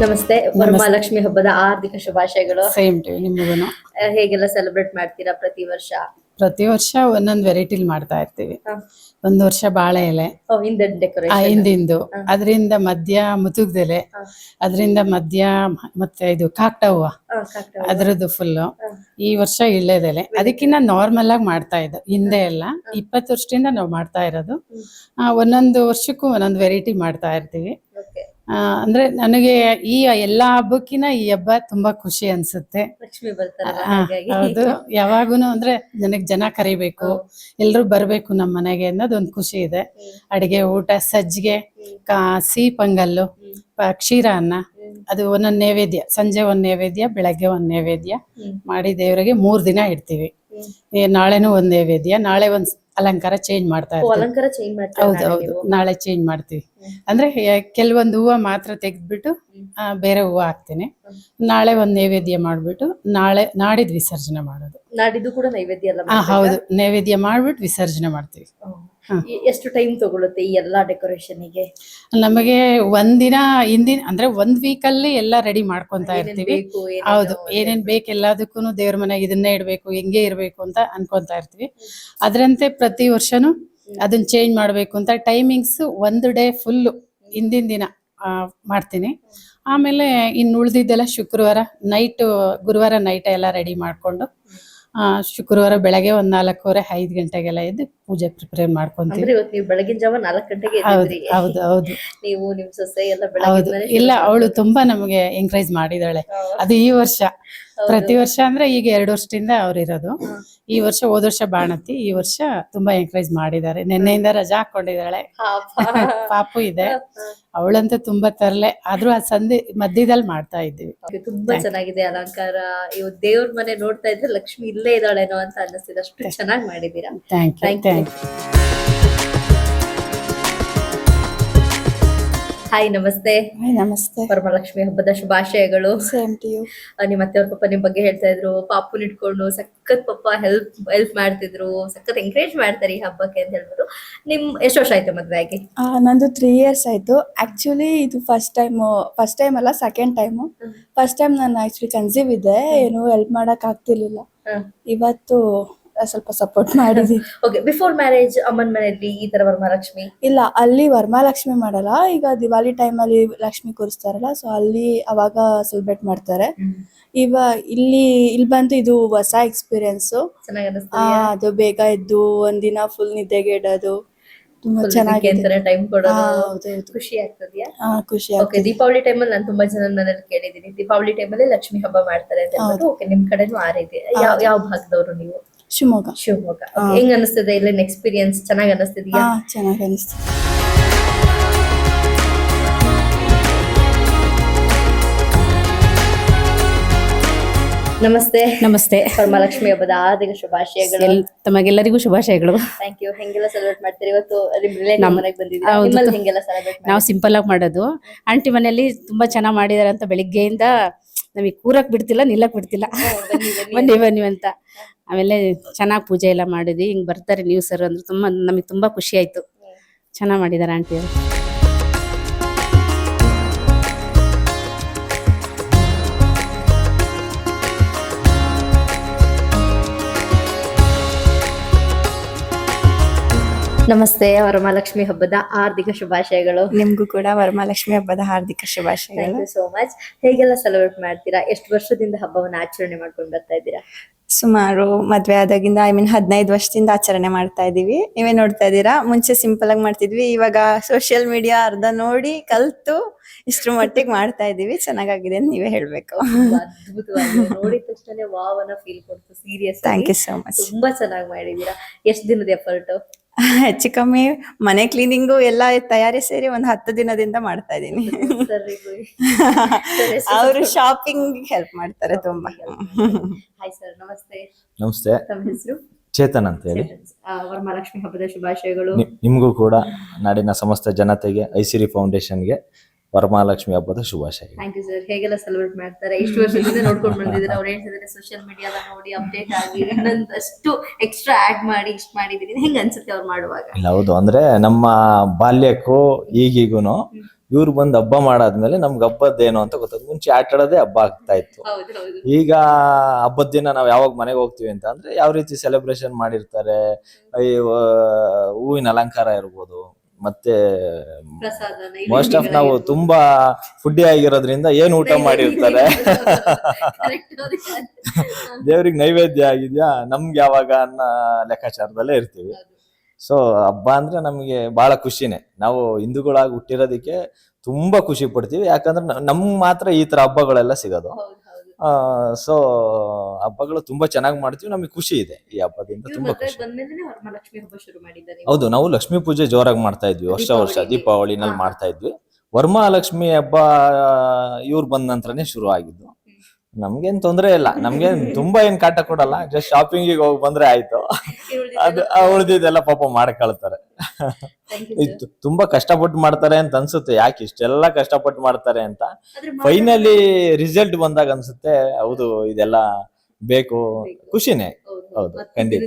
ನಮಸ್ತೆ. ವರಮಹಾಲಕ್ಷ್ಮಿ ಹಬ್ಬದ ಹಾರ್ದಿಕ ಶುಭಾಶಯಗಳು. ಸೇಮ್ ಟು ಹೇಗೆಲ್ಲ ಸೆಲೆಬ್ರೇಟ್ ಮಾಡ್ತೀರಾ ಪ್ರತಿ ವರ್ಷ? ಪ್ರತಿ ವರ್ಷ ಒಂದೊಂದು ವೆರೈಟಿಲಿ ಮಾಡ್ತಾ ಇರ್ತೀವಿ. ಒಂದು ವರ್ಷ ಬಾಳೆ ಎಲೆ. ಹಿಂದಿಂದು. ಅದರಿಂದ ಮಧ್ಯ ಮುತುಗ್ದೆಲೆ. ಅದರಿಂದ ಮಧ್ಯ ಮತ್ತೆ ಇದು ಕಾಕ್ಟ ಹೂವ. ಅದರದ್ದು ಫುಲ್ಲು ಈ ವರ್ಷ ಇಳ್ಳೆದೆಲೆ ಅದಕ್ಕಿಂತ ನಾರ್ಮಲ್ ಆಗಿ ಮಾಡ್ತಾ ಇದ್ದು. ಹಿಂದೆ ಎಲ್ಲ. ಇಪ್ಪತ್ತು ವರ್ಷದಿಂದ ನಾವು ಮಾಡ್ತಾ ಇರೋದು. ಒಂದೊಂದು ವರ್ಷಕ್ಕೂ ಒಂದೊಂದು ವೆರೈಟಿ ಮಾಡ್ತಾ ಇರ್ತೀವಿ. ಅಂದ್ರೆ ನನಗೆ ಈ ಎಲ್ಲಾ ಹಬ್ಬಕ್ಕಿನ ಈ ಹಬ್ಬ ತುಂಬಾ ಖುಷಿ ಅನ್ಸುತ್ತೆ. ಲಕ್ಷ್ಮಿ ಹೌದು. ಯಾವಾಗೂನು ಅಂದ್ರೆ ನನಗ್ ಜನ ಕರಿಬೇಕು ಎಲ್ರು ಬರ್ಬೇಕು ನಮ್ಮ ಮನೆಗೆ ಅನ್ನೋದು ಒಂದು ಖುಷಿ ಇದೆ. ಅಡಿಗೆ ಊಟ ಸಜ್ಜಿಗೆ ಸಿಹಿ ಪೊಂಗಲ್ಲು ಕ್ಷೀರ ಅನ್ನ. ಅದು ಒಂದೊಂದ್ ನೈವೇದ್ಯ. ಸಂಜೆ ಒಂದ್ ನೈವೇದ್ಯ ಬೆಳಗ್ಗೆ ಒಂದ್ ನೈವೇದ್ಯ ಮಾಡಿ ದೇವರಿಗೆ ಮೂರ್ ದಿನ ಇಡ್ತೀವಿ. ನಾಳೆನೂ ಒಂದ್ ನೈವೇದ್ಯ ನಾಳೆ ಒಂದ್ ಅಲಂಕಾರ ಚೇಂಜ್ ಮಾಡ್ತಾ ಇರ್ತೀವಿ. ಅಲಂಕಾರ ಚೇಂಜ್ ಮಾಡ್ತಾರೆ ಹೌದು ನಾಳೆ ಹೌದು. ನಾಳೆ ಚೇಂಜ್ ಮಾಡ್ತೀವಿ. ಅಂದ್ರೆ ಕೆಲವೊಂದು ಹೂವ ಮಾತ್ರ ತೆಗೆದ್ಬಿಟ್ಟು. ಬೇರೆ ಹೂವ ಹಾಕ್ತೇನೆ. ನಾಳೆ ಒಂದ್ ನೈವೇದ್ಯ ಮಾಡ್ಬಿಟ್ಟು ನಾಳೆ ನಾಡಿದ್ ವಿಸರ್ಜನೆ ಮಾಡೋದು. ನಾಡಿದ್ದು ಕೂಡ ನೈವೇದ್ಯ ಎಲ್ಲ ಆ ಮಾಡ್ಬೇಕಾ? ಹೌದು. ನೈವೇದ್ಯ ಮಾಡ್ಬಿಟ್ಟು ವಿಸರ್ಜನೆ ಮಾಡ್ತೀವಿ. ಓ. ಹ. ಎ- ಎಷ್ಟು ಟೈಮ್ ತಗೊಳುತ್ತೆ ಈ ಎಲ್ಲಾ ಡೆಕೋರೇಷನ್ಗೆ? ನಮಗೆ ಒಂದಿನ ಹಿಂದಿನ ಅಂದ್ರೆ ಒಂದ್ ವೀಕ್ ಅಲ್ಲಿ ಎಲ್ಲಾ ರೆಡಿ ಮಾಡ್ಕೊಂತ ಇರ್ತೀವಿ. ಬೇಕು ಏನೇನು ಹೌದು. ಏನೇನ್ ಬೇಕು ಎಲ್ಲದಕ್ಕೂ ದೇವ್ರ ಮನೆಗೆ ಇದನ್ನೇ ಇಡ್ಬೇಕು ಹಿಂಗೆ ಇರ್ಬೇಕು ಅಂತ ಅನ್ಕೊಂತ ಇರ್ತೀವಿ. ಅದ್ರಂತೆ ಪ್ರತಿ ವರ್ಷನೂ ಅದನ್ನ ಚೇಂಜ್ ಮಾಡ್ಬೇಕು ಅಂತ ಟೈಮಿಂಗ್ಸ್ ಒಂದು ಡೇ ಫುಲ್ ಹಿಂದಿನ ದಿನ ಮಾಡ್ತೀನಿ. ಆಮೇಲೆ ಇನ್ನು ಉಳ್ದಿದ್ದೆಲ್ಲ ಶುಕ್ರವಾರ ನೈಟ್ ಗುರುವಾರ ನೈಟ್ ಎಲ್ಲ ರೆಡಿ ಮಾಡ್ಕೊಂಡು ಶುಕ್ರವಾರ ಬೆಳಗ್ಗೆ ಒಂದ್ ನಾಲ್ಕೂವರೆ, ಐದು ಗಂಟೆಗೆಲ್ಲ ಎದ್ದು ಪೂಜೆ ಪ್ರಿಪೇರ್ ಮಾಡ್ಕೊಂತೀವಿ. ಇವತ್ತು ನೀವು ಬೆಳಗಿನ ಜಾವ ನಾಲ್ಕು ಗಂಟೆಗೆ ಹೌದು ಹೌದು ಹೌದು. ನೀವು ನಿಮ್ ಸೊಸೆ ಎಲ್ಲ ಹೌದು. ಇಲ್ಲ ಅವಳು ತುಂಬಾ ನಮಗೆ ಎಂಕರೇಜ್ ಮಾಡಿದಾಳೆ. ಅದು ಈ ವರ್ಷ. ಪ್ರತಿ ವರ್ಷ ಅಂದ್ರೆ ಈಗ ಎರಡು ವರ್ಷದಿಂದ ಅವ್ರು ಇರೋದು. ಈ ವರ್ಷ ಹೋದ ವರ್ಷ ಬಾಣತಿ ಈ ವರ್ಷ ತುಂಬಾ ಎಂಕರೇಜ್ ಮಾಡಿದ್ದಾರೆ. ನಿನ್ನೆಯಿಂದ ರಜಾ ಹಾಕೊಂಡಿದ್ದಾಳೆ. ಪಾಪು. ಇದೆ. ಅವಳಂತೂ ತುಂಬಾ ತರಲೆ. ಆದ್ರೂ ಆ ಸಂಧಿ ಮಧ್ಯದಲ್ಲಿ ಮಾಡ್ತಾ ಇದ್ದೀವಿ. ತುಂಬಾ ಚೆನ್ನಾಗಿದೆ ಅಲಂಕಾರ. ಇವ್ ದೇವ್ರ ಮನೆ ನೋಡ್ತಾ ಇದ್ರೆ ಲಕ್ಷ್ಮಿ ಇಲ್ಲೇ ಇದ್ದಾಳೇನೋ ಅಂತ ಅನ್ನಿಸ್ತಿದೆ. ಅಷ್ಟು ಚೆನ್ನಾಗಿ ಮಾಡಿದೀರಾ thank you. Thank you hi ನಮಸ್ತೆ. ಹಾಯ್ ನಮಸ್ತೆ. ವರಮಹಾಲಕ್ಷ್ಮಿ ಹಬ್ಬದ ಶುಭಾಶಯಗಳು. ಸೇಮ್ ಅತ್ತೆ ಅವ್ರ ನಿಮ್ಮ ಅತ್ತೆಯವ್ರ ಪಪ್ಪ ನಿಮ್ ಬಗ್ಗೆ ಹೇಳ್ತಾ ಇದ್ರು. ಪಾಪುನ್ ಇಟ್ಕೊಂಡು ಸಖತ್ ಪಪ್ಪ ಹೆಲ್ಪ್ ಹೆಲ್ಪ್ ಮಾಡ್ತಿದ್ರು. ಸಖತ್ ಎಂಕರೇಜ್ ಮಾಡ್ತಾರೆ ಈ ಹಬ್ಬಕ್ಕೆ ಅಂತ ಹೇಳ್ಬಿಟ್ಟು. ನಿಮ್ ಎಷ್ಟು ವರ್ಷ ಆಯ್ತು ಮದ್ವೆ ಆಗಿ? ನಂದು ತ್ರೀ ಇಯರ್ಸ್ ಆಯ್ತು. ಆಕ್ಚುಲಿ ಇದು ಫಸ್ಟ್ ಟೈಮ್ ಫಸ್ಟ್ ಟೈಮ್ ಅಲ್ಲ ಸೆಕೆಂಡ್ ಟೈಮು ಫಸ್ಟ್ ಟೈಮ್ ನಾನು ಆಕ್ಚುಲಿ ಕನ್ಸೀವ್ ಇದ್ದೆ. ಏನು ಹೆಲ್ಪ್ ಮಾಡಕ್ ಆಗ್ತಿರ್ಲಿಲ್ಲ. ಇವತ್ತು ಸ್ವಲ್ಪ ಸಪೋರ್ಟ್ ಮಾಡಿದ್ವಿ. ಓಕೆ ಬಿಫೋರ್ ಮ್ಯಾರೇಜ್ ಅಮ್ಮನ ಮನೆಯಲ್ಲಿ ಈ ತರ ವರಮಹಾಲಕ್ಷ್ಮಿ? ಇಲ್ಲ ಅಲ್ಲಿ ವರಮಹಾಲಕ್ಷ್ಮಿ ಮಾಡಲ್ಲ. ಈಗ ದಿವಾಲಿ ಅಲ್ಲಿ ಲಕ್ಷ್ಮಿ ಕೂರಿಸ್ತಾರಲ್ಲ ಸೊ ಅಲ್ಲಿ ಅವಾಗ ಸೆಲೆಬ್ರೇಟ್ ಮಾಡ್ತಾರೆ. ಇವ ಇಲ್ಲಿ ಇಲ್ಲಿ ಬಂದು ಇದು ಹೊಸ ಎಕ್ಸ್ಪೀರಿಯನ್ಸ್ ಅದು ಬೇಗ ಎದ್ದು ಒಂದಿನ ಫುಲ್ ನಿದ್ದೆಗೆ ಇಡೋದು ತುಂಬಾ ಚೆನ್ನಾಗಿ ಟೈಮ್ ಕೊಡೋದು. ಖುಷಿ ಆಗ್ತದ್ಯಾ? ಖುಷಿ ಓಕೆ ದೀಪಾವಳಿ ಅಲ್ಲಿ ನಾನು ತುಂಬಾ ಜನ ನನ್ನಲ್ಲಿ ಕೇಳಿದೀನಿ ದೀಪಾವಳಿ ಟೈಮ್ ಅಲ್ಲಿ ಲಕ್ಷ್ಮಿ ಹಬ್ಬ ಮಾಡ್ತಾರೆ ಅಂತ ಹೇಳ್ಬಿಟ್ಟು ಓಕೆ ನಿಮ್ ಕಡೆನೂ ಆ ರೀತಿ. ಯಾವ ಯಾವ ಭಾಗದವರು ನೀವು? ಶಿವಮೊಗ್ಗ. ಶಿವಮೊಗ್ಗ. ಹೆಂಗ್ ಅನಿಸ್ತದೆ ಇಲ್ಲಿನ ಎಕ್ಸ್ಪೀರಿಯನ್ಸ್ ಚೆನ್ನಾಗಿ ಅನಿಸ್ತಿದ್ಯಾ? ಹಾ ಚೆನ್ನಾಗಿ ಅನಿಸ್ತು. ನಮಸ್ತೆ. ನಮಸ್ತೆ. ವರಮಹಾಲಕ್ಷ್ಮಿ ಹಬ್ಬದ ಆರ್ಥಿಕ ಶುಭಾಶಯಗಳು. ಎಲ್- ತಮಗೆಲ್ಲರಿಗೂ ಶುಭಾಶಯಗಳು. ಥ್ಯಾಂಕ್ ಯು ಹೆಂಗೆಲ್ಲ ಸೆಲೆಬ್ರೇಟ್ ಮಾಡ್ತೀರಿ? ಇವತ್ತು ನಿಮ್ ರಿಲೇಟಿವ್ ನಮ್- ಮನೆಗೆ ಬಂದಿದ್ದೀರಾ? ಹೌದು. ನಿಮ್ಮಲ್ಲಿ ಹೆಂಗೆಲ್ಲ ಸೆಲೆಬ್ರೇಟ್ ನಾವು ಸಿಂಪಲ್ ಆಗಿ ಮಾಡೋದು. ಆಂಟಿ ಮನೆಯಲ್ಲಿ ತುಂಬಾ ಚೆನ್ನಾಗಿ ಮಾಡಿದಾರೆ ಅಂತ ಬೆಳಿಗ್ಗೆಯಿಂದ ನಮಗೆ ಕೂರಕ್ ಬಿಡ್ತಿಲ್ಲ ನಿಲ್ಲಕ್ ಬಿಡ್ತಿಲ್ಲ. ಬನ್ನಿ, ಬನ್ನಿ. ಬನ್ನಿ ಬನ್ನಿ ಅಂತ. ಆಮೇಲೆ ಚೆನ್ನಾಗಿ ಪೂಜೆ ಎಲ್ಲ ಮಾಡಿದ್ವಿ. ಹಿಂಗ್ ಬರ್ತಾರೆ ನೀವು ಸರ್ ಅಂದ್ರೆ ತುಂಬಾ ನಮಗೆ ತುಂಬಾ ಖುಷಿ ಆಯ್ತು. ಚೆನ್ನಾಗಿ ಮಾಡಿದಾರ ಆಂಟಿ ಅವರು. ನಮಸ್ತೆ ವರಮಹಾಲಕ್ಷ್ಮಿ ಹಬ್ಬದ ಹಾರ್ದಿಕ ಶುಭಾಶಯಗಳು. ನಿಮ್ಗೂ ಕೂಡ ವರಮಹಾಲಕ್ಷ್ಮಿ ಹಬ್ಬದ ಹಾರ್ದಿಕ ಥ್ಯಾಂಕ್ ಶುಭಾಶಯಗಳು ಯು ಸೋ ಮಚ್ ಹೇಗೆಲ್ಲ ಸೆಲೆಬ್ರೇಟ್ ಮಾಡ್ತೀರಾ? ಎಷ್ಟು ವರ್ಷದಿಂದ ಹಬ್ಬವನ್ನು ಆಚರಣೆ ಮಾಡ್ಕೊಂಡು ಬರ್ತಾ ಇದ್ದೀರಾ? ಸುಮಾರು ಮದ್ವೆ ಆದಾಗಿಂದ ಐ ಮೀನ್ ಹದಿನೈದು ವರ್ಷದಿಂದ ಆಚರಣೆ ಮಾಡ್ತಾ ಇದೀವಿ. ನೀವೇ ನೋಡ್ತಾ ಇದ್ದೀರಾ? ಮುಂಚೆ ಸಿಂಪಲ್ ಆಗಿ ಮಾಡ್ತಿದ್ವಿ ಇವಾಗ ಸೋಷಿಯಲ್ ಮೀಡಿಯಾ ಅರ್ಧ ನೋಡಿ ಕಲ್ತು ಇಷ್ಟ್ರ ಮಟ್ಟಿಗೆ ಮಾಡ್ತಾ ಇದೀವಿ. ಚೆನ್ನಾಗಾಗಿದೆ ಅಂತ ನೀವೇ ಹೇಳ್ಬೇಕು. ನೋಡಿದ ತಕ್ಷಣ ವಾವ್ ಅನ್ನೋ ಫೀಲ್ ಕೊಡ್ತು serious thank you so much ತುಂಬಾ ಚೆನ್ನಾಗಿ ಮಾಡಿದೀರಾ ಎಷ್ಟು ದಿನದ ಎಫರ್ಟ್ ಹೆಚ್ಚು ಕಮ್ಮಿ ಮನೆ ಕ್ಲೀನಿಂಗು ಎಲ್ಲ ತಯಾರಿ ಸೇರಿ ಒಂದು ಹತ್ತು ದಿನದಿಂದ ಮಾಡ್ತಾ ಇದೀನಿ ಅವರು ಶಾಪಿಂಗ್ ಹೆಲ್ಪ್ ಮಾಡ್ತಾರೆ ತುಂಬಾ. ಹಾಯ್ ಸರ್ ನಮಸ್ತೆ. ನಮಸ್ತೆ. ತಮ್ಮ ಹೆಸರು? ಚೇತನ್ ಅಂತ ಹೇಳಿ. ವರಮಹಾಲಕ್ಷ್ಮಿ ಹಬ್ಬದ ಶುಭಾಶಯಗಳು. ನಿಮಗೂ ಕೂಡ ನಾಡಿನ ಸಮಸ್ತ ಜನತೆಗೆ ಐಸಿರಿ ಫೌಂಡೇಶನ್ಗೆ ವರಮಹಾಲಕ್ಷ್ಮಿ ಹಬ್ಬದ ಶುಭಾಶಯ ಥ್ಯಾಂಕ್ ಯು ಸರ್ ಹೇಗೆಲ್ಲ ಸೆಲೆಬ್ರೇಟ್ ಮಾಡ್ತಾರೆ? ಇಷ್ಟು ವರ್ಷದಿಂದ ನೋಡ್ಕೊಂಡು ಬಂದಿದ್ದಾರೆ? ಅವ್ರು ಹೇಳ್ತಿದ್ದಾರೆ ಸೋಷಿಯಲ್ ಮೀಡಿಯಾದ ನೋಡಿ ಅಪ್ಡೇಟ್ ಆಗಿ ಇನ್ನೊಂದಷ್ಟು ಎಕ್ಸ್ಟ್ರಾ ಆಡ್ ಮಾಡಿ ಇಷ್ಟು ಮಾಡಿದೀನಿ ಹೆಂಗ್ ಅನ್ಸುತ್ತೆ ಅವ್ರು ಮಾಡುವಾಗ? ಇಲ್ಲ ಹೌದು. ಅಂದ್ರೆ ನಮ್ಮ ಬಾಲ್ಯಕ್ಕೂ ಈಗೀಗೂನು ಇವ್ರು ಬಂದು ಹಬ್ಬ ಮಾಡಾದ್ಮೇಲೆ ನಮ್ಗೆ ಹಬ್ಬದ್ದೇನು ಅಂತ ಗೊತ್ತದ ಮುಂಚೆ ಆಟ ಆಡೋದೇ ಹಬ್ಬ ಆಗ್ತಾ ಇತ್ತು. ಈಗ ಹಬ್ಬದ ದಿನ ನಾವು ಯಾವಾಗ ಮನೆಗೆ ಹೋಗ್ತೀವಿ ಅಂತ ಅಂದ್ರೆ ಯಾವ ರೀತಿ ಸೆಲೆಬ್ರೇಷನ್ ಮಾಡಿರ್ತಾರೆ ಹೂವಿನ ಅಲಂಕಾರ ಇರ್ಬೋದು ಮತ್ತೆ ಮೋಸ್ಟ್ ಆಫ್ ನಾವು ತುಂಬಾ ಫುಡ್ಡಿ ಆಗಿರೋದ್ರಿಂದ ಏನ್ ಊಟ ಮಾಡಿರ್ತಾರೆ? ದೇವ್ರಿಗೆ ನೈವೇದ್ಯ ಆಗಿದ್ಯಾ? ನಮ್ಗೆ ಯಾವಾಗ ಅನ್ನ ಲೆಕ್ಕಾಚಾರದಲ್ಲೇ ಇರ್ತೀವಿ. ಸೊ ಹಬ್ಬ ಅಂದ್ರೆ ನಮಗೆ ಬಹಳ ಖುಷಿನೇ. ನಾವು ಹಿಂದೂಗಳಾಗಿ ಹುಟ್ಟಿರೋದಕ್ಕೆ ತುಂಬಾ ಖುಷಿ ಪಡ್ತೀವಿ. ಯಾಕಂದ್ರೆ ನಮ್ಗೆ ಮಾತ್ರ ಈ ತರ ಹಬ್ಬಗಳೆಲ್ಲ ಸಿಗೋದು. ಸೊ ಹಬ್ಬಗಳು ತುಂಬಾ ಚೆನ್ನಾಗಿ ಮಾಡ್ತೀವಿ. ನಮಗೆ ಖುಷಿ ಇದೆ ಈ ಹಬ್ಬದಿಂದ ತುಂಬಾ ಖುಷಿ. ಹೌದು ನಾವು ಲಕ್ಷ್ಮೀ ಪೂಜೆ ಜೋರಾಗಿ ಮಾಡ್ತಾ ಇದ್ವಿ. ವರ್ಷ ವರ್ಷ. ದೀಪಾವಳಿನಲ್ಲಿ. ಮಾಡ್ತಾ ಇದ್ವಿ. ವರ್ಮಹಾಲಕ್ಷ್ಮಿ ಹಬ್ಬ ಇವ್ರು ಬಂದ ನಂತರನೇ ಶುರು ಆಗಿದ್ದು. ನಮ್ಗೇನ್ ತೊಂದ್ರೆ ಇಲ್ಲ. ನಮ್ಗೇನ್ ತುಂಬಾ ಏನ್ ಕಾಟ ಕೊಡಲ್ಲ. ಜಸ್ಟ್ ಶಾಪಿಂಗ್ ಹೋಗಿ ಬಂದ್ರೆ ಆಯ್ತು. ಅದು ಉಳಿದಿದ್ದೆಲ್ಲ ಪಾಪ ಮಾಡ್ಕೊಳ್ತಾರೆ. ಇತ್ತು ತುಂಬಾ ಕಷ್ಟಪಟ್ಟು ಮಾಡ್ತಾರೆ ಅಂತ ಅನ್ಸುತ್ತೆ. ಯಾಕೆ ಇಷ್ಟೆಲ್ಲ ಕಷ್ಟಪಟ್ಟು ಮಾಡ್ತಾರೆ ಅಂತ? ಫೈನಲಿ ರಿಸಲ್ಟ್ ಬಂದಾಗ ಅನ್ಸುತ್ತೆ ಹೌದು ಇದೆಲ್ಲ ಬೇಕು ಖುಷಿನೇ. ಹೌದು, ಖಂಡಿತ.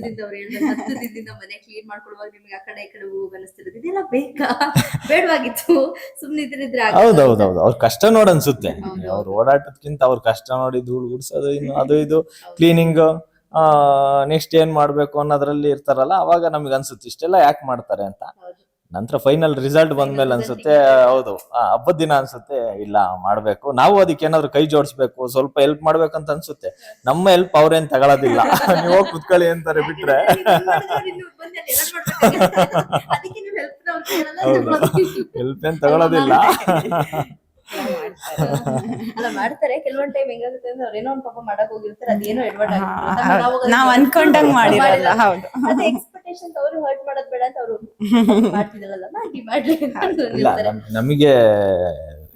ಮನೆ ಕ್ಲೀನ್ ಮಾಡ್ಕೊಳ್ಳುವಾಗ ನಿಮ್ಗೆ ಆ ಕಡೆ ಈ ಕಡೆ ಹೋಗಿ ಅನಿಸ್ತಿರೋದು ಇದೆಲ್ಲ ಬೇಕಾ? ಬೇಡವಾಗಿತ್ತು. ಸುಮ್ನೆ ಇದ್ರೆ ಹೌದೌದೌದು ಅವ್ರ ಕಷ್ಟ ನೋಡ್ ಅನ್ಸುತ್ತೆ. ಹೌದು. ಅವ್ರ ಓಡಾಟಕ್ಕಿಂತ ಅವ್ರ ಕಷ್ಟ ನೋಡಿ ಧೂಳು ಗುಡ್ಸೋದು ಇನ್ನು ಅದು ಇದು ಕ್ಲೀನಿಂಗ್ ನೆಕ್ಸ್ಟ್ ಏನ್ ಮಾಡ್ಬೇಕು ಅನ್ನೋದ್ರಲ್ಲಿ ಇರ್ತಾರಲ್ಲ ಅವಾಗ ನಮ್ಗೆ ಅನ್ಸುತ್ತೆ ಇಷ್ಟೆಲ್ಲ ಯಾಕೆ ಮಾಡ್ತಾರೆ ಅಂತ. ಹೌದು. ನಂತರ ಫೈನಲ್ ರಿಸಲ್ಟ್ ಬಂದ್ಮೇಲೆ ಅನ್ಸುತ್ತೆ ಹೌದು. ಆ, ಹಬ್ಬದ ದಿನ ಅನ್ಸುತ್ತೆ ಇಲ್ಲ ಮಾಡ್ಬೇಕು. ನಾವು ಅದಕ್ಕೆ ಏನಾದ್ರು ಕೈ ಜೋಡಿಸ್ಬೇಕು ಸ್ವಲ್ಪ ಹೆಲ್ಪ್ ಮಾಡ್ಬೇಕಂತ ಅನ್ಸುತ್ತೆ. ನಮ್ಮ ಹೆಲ್ಪ್ ಅವ್ರೇನ್ ತಗೊಳೋದಿಲ್ಲ. ನೀವು ಹೋಗಿ ಕುತ್ಕೊಳ್ಳಿ ಅಂತಾರೆ ಬಿಟ್ರೆ. ಅದಕ್ಕೆ ನೀವು ಹೆಲ್ಪ್ ಹೌದು. ಹೆಲ್ಪ್ ಏನ್ ತಗೊಳೋದಿಲ್ಲ. ಅಲ್ಲ ಮಾಡ್ತಾರೆ. ಕೆಲವೊಂದ್ ಟೈಮ್ ಹೆಂಗಾಗುತ್ತೆ ಅಂದ್ರೆ ಅವ್ರೇನೋ ಒಂದ್ ಪಾಪ ಮಾಡಕ್ ಹೋಗಿರ್ತಾರೆ ಅದೇನೋ ಎಡವಟ್ ನಾವ್ ಅನ್ಕೊಂಡಂಗ್ ಮಾಡಿರಲ್ಲ ಹೌದು. ಎಕ್ಸ್ಪೆಕ್ಟೇಷನ್ ಅವ್ರು ಹರ್ಟ್ ಮಾಡೋದ್ ಬೇಡ ಅಂತ ಅವ್ರು ಇಲ್ಲ ನಮ್- ನಮಗೆ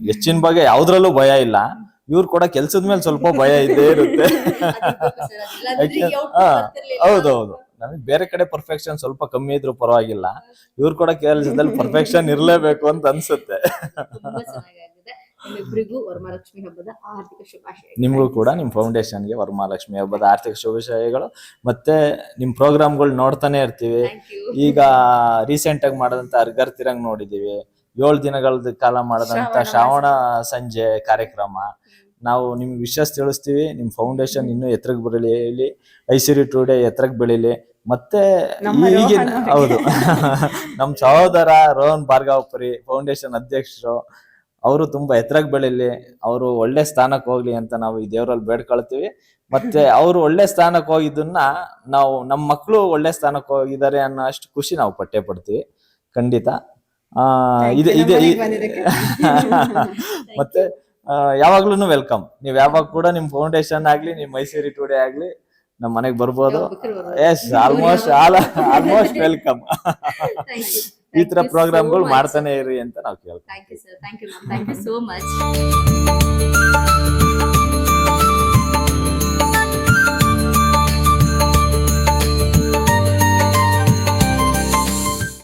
ಹೆಚ್ಚಿನ ಬಗ್ಗೆ ಯಾವ್ದ್ರಲ್ಲೂ ಭಯ ಇಲ್ಲ. ಇವ್ರು ಕೂಡ ಕೆಲ್ಸದ ಮೇಲೆ ಸ್ವಲ್ಪ ಭಯ ಇದ್ದೇ ಇರುತ್ತೆ. ಹಾ, ಹೌದೌದು. ನಮಗೆ ಬೇರೆ ಕಡೆ ಪರ್ಫೆಕ್ಷನ್ ಸ್ವಲ್ಪ ಕಮ್ಮಿ ಇದ್ರೂ ಪರವಾಗಿಲ್ಲ. ಇವ್ರು ಕೂಡ ಕೆಲಸದಲ್ಲಿ ಪರ್ಫೆಕ್ಷನ್ ಇರ್ಲೇಬೇಕು ಅಂತ ಅನ್ಸುತ್ತೆ. ತುಂಬಾ ನಿಮ್ಮಿಬ್ರಿಗೂ ವರಮಹಾಲಕ್ಷ್ಮಿ ಹಬ್ಬದ ಆರ್ಥಿಕ ಶುಭಾಶಯ ನಿಮಗೂ ಕೂಡ ನಿಮ್ ಫೌಂಡೇಶನ್ಗೆ ವರಮಹಾಲಕ್ಷ್ಮಿ ಹಬ್ಬದ ಆರ್ಥಿಕ ಶುಭಾಶಯಗಳು. ಮತ್ತೆ ನಿಮ್ ಪ್ರೋಗ್ರಾಮ್ಗಳು ನೋಡ್ತಾನೆ ಇರ್ತೀವಿ. ಈಗ ರೀಸೆಂಟ್ ಆಗಿ ಮಾಡಿದಂತ ಅರ್ಗರ್ ತಿರಂಗ್ ನೋಡಿದೀವಿ. ಏಳು ದಿನಗಳ ಕಾಲ ಮಾಡದಂತ ಶ್ರಾವಣ ಸಂಜೆ ಕಾರ್ಯಕ್ರಮ. ನಾವು ನಿಮ್ಗೆ ವಿಶ್ವಾಸ ತಿಳಿಸ್ತೀವಿ. ನಿಮ್ ಫೌಂಡೇಶನ್ ಇನ್ನೂ ಎತ್ತರಕ್ಕೆ ಬರಲಿ. ಐಸಿರಿ ಟುಡೇ ಎತ್ತರಕ್ಕೆ ಬೆಳೀಲಿ. ಮತ್ತೆ ನಮ್ಮ ಈಗಿನ ಹೌದು. ನಮ್ ಸಹೋದರ ರೋಹನ್ ಭಾರ್ಗಾವಪುರಿ ಫೌಂಡೇಶನ್ ಅಧ್ಯಕ್ಷರು. ಅವರು ತುಂಬಾ ಎತ್ತರಕ್ಕೆ ಬೆಳೀಲಿ ಅವರು ಒಳ್ಳೆ ಸ್ಥಾನಕ್ಕೆ ಹೋಗ್ಲಿ ಅಂತ ನಾವು ಈ ದೇವರಲ್ಲಿ ಬೇಡ್ಕೊಳ್ತೀವಿ. ಮತ್ತೆ ಅವರು ಒಳ್ಳೆ ಸ್ಥಾನಕ್ಕೆ ಹೋಗಿದ್ದನ್ನ ನಾವು ನಮ್ಮ ಮಕ್ಕಳು ಒಳ್ಳೆ ಸ್ಥಾನಕ್ಕೆ ಹೋಗಿದ್ದಾರೆ ಅನ್ನೋ ಅಷ್ಟು ಖುಷಿ ನಾವು ಪಟ್ಟೆ ಪಡ್ತೀವಿ. ಖಂಡಿತ. ಆ ಇದೆ ಇದೆ. ಮತ್ತೆ ಯಾವಾಗ್ಲೂ ವೆಲ್ಕಮ್. ನೀವ್ ಯಾವಾಗ ಕೂಡ ನಿಮ್ ಫೌಂಡೇಶನ್ ಆಗ್ಲಿ ನಿಮ್ ಮೈಸೂರಿ ಟುಡೇ ಆಗ್ಲಿ ನಮ್ ಮನೆಗ್ ಬರ್ಬೋದು. Yes almost all almost welcome. ಈ ತರ ಪ್ರೋಗ್ರಾಮ್ಗಳು so ಪ್ರೋಗ್ರಾಮ್ಗಳು. ಮಾಡ್ತಾನೆ ಇರಿ ಅಂತ ನಾವು ಕೇಳ್ತೀವಿ